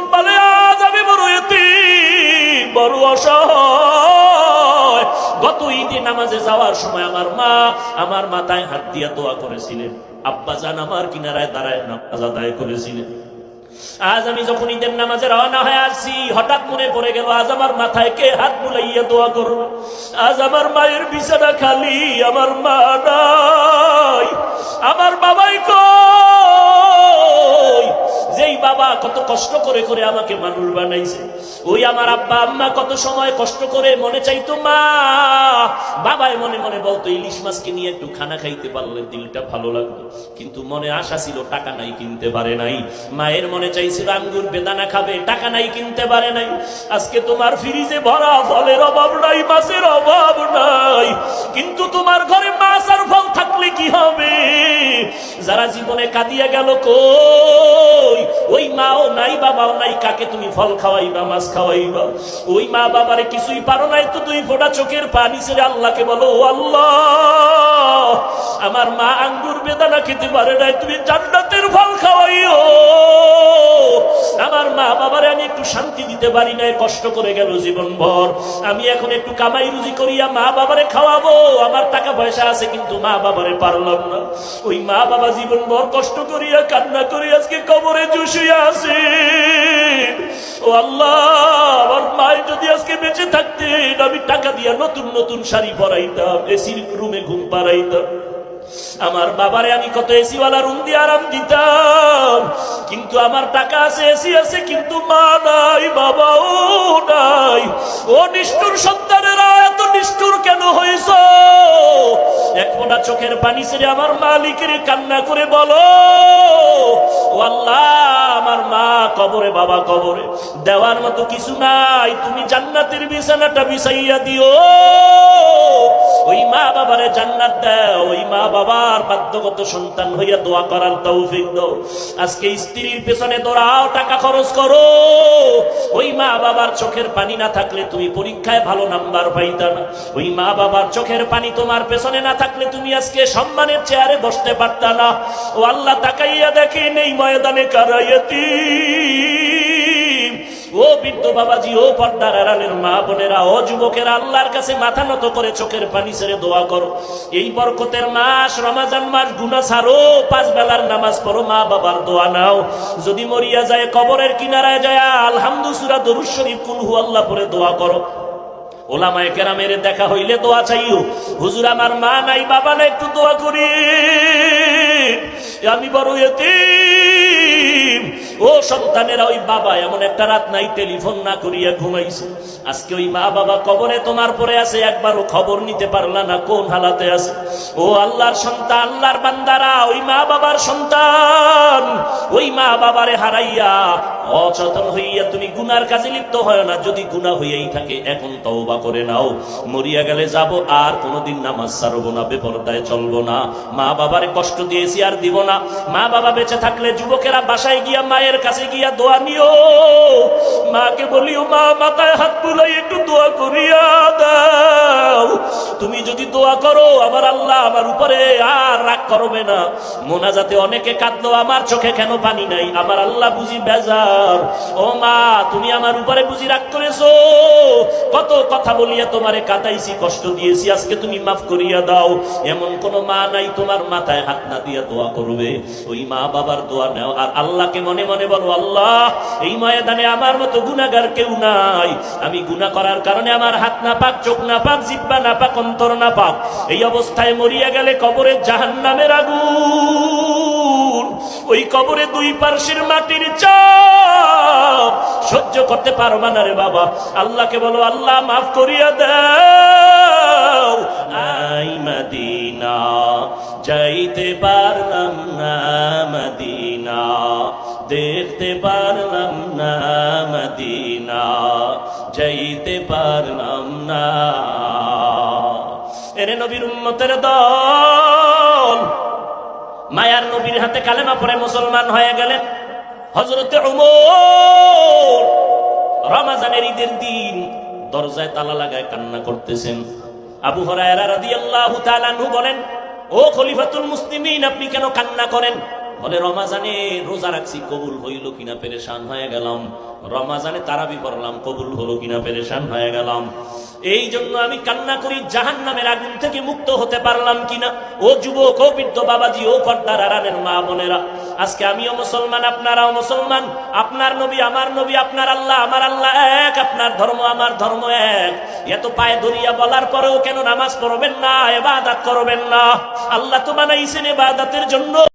যুবক বলে আজ আমি বড় এতিম, বড় অসহায়। গত ঈদে নামাজে যাওয়ার সময় আমার মা আমার মাথায় হাত দিয়া করেছিলেন। আব্বা আমার কিনারায় দাঁড়ায় নামাজ আদায় করেছিলেন। আজ আমি যখন ঈদের নামাজে রওনা হয়ে আসছি হঠাৎ মনে পড়ে গেল আজ আমার মাথায় কে হাত বুলাইয়া দোয়া করো আজ আমার মায়ের বিছানা খালি আমার মা নাই আমার বাবাই কই? যেই বাবা কত কষ্ট করে করে আমাকে মানুষ বানাইছে, ওই আমার আব্বা আম্মা কত সময় কষ্ট করে মনে চাইতো, মা, বাবাই মনে মনে বলতো, ইলিশ মাছকে নিয়ে একটু খানা খাইতে পারলে দিলটা ভালো লাগতো। কিন্তু মনে আশা ছিল টাকা নাই কিনতে পারে নাই। মায়ের মনে চাইছিল আঙ্গুর বেদানা খাবে, টাকা নাই কিনতে পারে নাই। আজকে তোমার ফ্রিজে ভরা ফলের অভাব নাই, মাছের অভাব নাই। কিন্তু তোমার ঘরে যারা জীবনে কাঁদিয়া গেল, কই, ওই মাও নাই, বাবাও নাই, কাকে তুমি ফল খাওয়াইবা, মাছ খাওয়াইবা? ওই মা বাবারে কিছুই পারো নাই তো দুই ফোটা চোখের পানি ছেড়ে আল্লাহকে বলো, "ও আল্লাহ, আমার মা আঙ্গুর বেদানা খেতে পারে নাই, তুমি জান্নাতের দিতে পারি নাই, কষ্ট করে গেল জীবন ভর আমি এখন একটু কামাই রুজি করিয়া মা বাবারে খাওয়াবো। আমার টাকা পয়সা আছে, কিন্তু মা বাবারে পারলাম না। ওই মা বাবা জীবন ভর কষ্ট করিয়া, কান্না করি আজকে কবরে জুসিয়া আছে। ও আল্লাহ, আমার মায়ের যদি আজকে বেঁচে থাকতেন, আমি টাকা দিয়া নতুন নতুন শাড়ি পরাইতাম এসির রুমে ঘুম পাড়াইতাম। আমার বাবারে আমি কত এসিওয়ালা রুম দিয়ে আরাম দিতাম। কিন্তু আমার টাকা আছে, এসি আছে, কিন্তু মা নাই বাবা ও নাই। ও নিষ্ঠুর সন্তানেরা, এত নিষ্ঠুর কেন হয়েছ? এক চোখের পানি ছেড়ে আমার মালিকের কান্না করে বলো। আল্লাহ, আমার মা কবরে, বাবা কবরে। দেওয়ার মতো কিছু নাই, তুমি জান্নাতের বিছানাটা বিছাইয়া দিও। ওই মা বাবারে জান্নাত দাও, ওই মা বাবার বাধ্যগত সন্তান হইয়া দোয়া করার তৌফিক দাও। আজকে স্ত্রীর পেছনে দৌড়াও, টাকা খরচ করো। ওই মা বাবার চোখের পানি না থাকলে তুমি পরীক্ষায় ভালো নাম্বার পাইতা না। ওই মা বাবার চোখের পানি তোমার পেছনে না থাকলে তুমি আজকে সম্মানের চেয়ারে বসতে পারতা না। ও আল্লাহ তাকাইয়া দেখেন এই ময়দানে কারাইয়াতি ও বৃদ্ধ বাবাজি, ও পর্দার আড়ালের মা বোনেরা, ও যুবকেরা, আল্লাহর কাছে মাথা নত করে চোখের পানি ছেড়ে দোয়া করো। এই বরকতের মাস, রমাজান মাস গুনা ছাড়ো, পাঁচ বেলার নামাজ পড়ো, মা বাবার দোয়া নাও। যদি মরিয়া যায়, কবরের কিনারায় যায় আলহামদু সুরা দরুদ কুলহু আল্লাহ পরে দোয়া করো। ওলামায় কেরামের দেখা হইলে দোয়া চাইও। হুজুর, আমার মা নাই, বাবা নাই, একটু দোয়া করি। আমি বড় এতিম। ও সন্তানেরা, ওই বাবা এমন একটা রাত নাই, টেলিফোন না করিয়া ঘুমাইছে। আজকে ওই মা বাবা কবরে তোমার পরে আছে, একবারও খবর নিতে পারলা না, কোন হালাতে আছে। ও আল্লাহর সন্তান, আল্লাহর বান্দারা, ওই মা বাবার সন্তান, ওই মা বাবারে হারাইয়া অচেতন হইয়া তুমি গুনার কাজে লিপ্ত হয় না। যদি গুনাহ হইয়াই থাকে, এখন তওবা করে নাও। মরিয়া গেলে যাব, আর কোনোদিন নামাজ ছাড়বো না, বেপরদায় চলবো না। মা বাবারে কষ্ট দিয়েছি, আর দিব না। মা বাবা বেঁচে থাকলে যুবকেরা বাসায় গিয়া মায়ের কাছে গিয়া দোয়া নিও। মাকে বলিও, মা, মাথায় হাত বুলাই একটু দোয়া করিয়া দাও। তুমি দোয়া করো, আমার আল্লাহ আমার উপরে আর রাগ করবে না। মোনাজাতে অনেকে কাঁদলো, আমার চোখে কেন পানি নাই? আমার আল্লাহ বুঝি বেজার। ও মা, তুমি আমার উপরে বুঝি রাগ করেছ? কত কথা বলিয়া তোমারে কাটাইছি কষ্ট দিয়েছি, আজকে তুমি মাফ করিয়া দাও। এমন কোন মা নাই তোমার মাথায় হাত না দিয়া দোয়া করবে। ওই মা বাবার দোয়া নাও। আর আল্লাহকে মনে মনে বলো, আল্লাহ, এই ময়দানে আমার মতো গুনাগার কেউ নাই। আমি গুনাহ করার কারণে আমার হাত না পাক চোখ না পাক জিব্বা না পাক অন্তর না পাক এই অবস্থায় মরিয়া গেলে কবরে জাহান্নামের আগুন। ওই কবরে দুই পার্শ্বের মাটির চাপ। সহ্য করতে পারবা না রে বাবা। আল্লাহকে বলো, আল্লাহ মাফ করিয়া দাও। আই মদিনা, যাইতে পারলাম না মদিনা। দেখতে পারলাম না মদিনা, যাইতে পারলাম না এরে নবীর উম্মতের দল। মায়ার নবীর হাতে কালেমা পরে মুসলমান হয়ে গেলেন। হজরতে উমর রমাজানের ঈদের দিন দরজায় তালা লাগায় কান্না করতেছেন। আবু হরায়রা রাদিয়াল্লাহু তাআলা বলেন, ও খলিফাতুল মুসলিমিন, আপনি কেন কান্না করেন? বলে, রমাজানে রোজা রাখছি, কবুল হইল কিনা পেরেশান হয়ে গেলাম। রমাজানে তারাবি পড়লাম, কবুল হলো কিনা পেরেশান হয়ে গেলাম। এই জন্য আমি কান্না করি জাহান নামের আগুন থেকে মুক্ত হতে পারলাম কিনা? ও যুবক, ও বৃদ্ধ বাবাজি, ও পর্দার আরানের মা বোনেরা, আজকে আমিও মুসলমান, আপনারাও মুসলমান। আপনার নবী, আমার নবী, আপনার আল্লাহ, আমার আল্লাহ এক, আপনার ধর্ম, আমার ধর্ম এক। এত পায়ে ধরিয়া বলার পরেও কেন নামাজ পড়বেন না, এবাদাত করবেন না? আল্লাহ তো বানাইছেন এবাদাতের জন্য।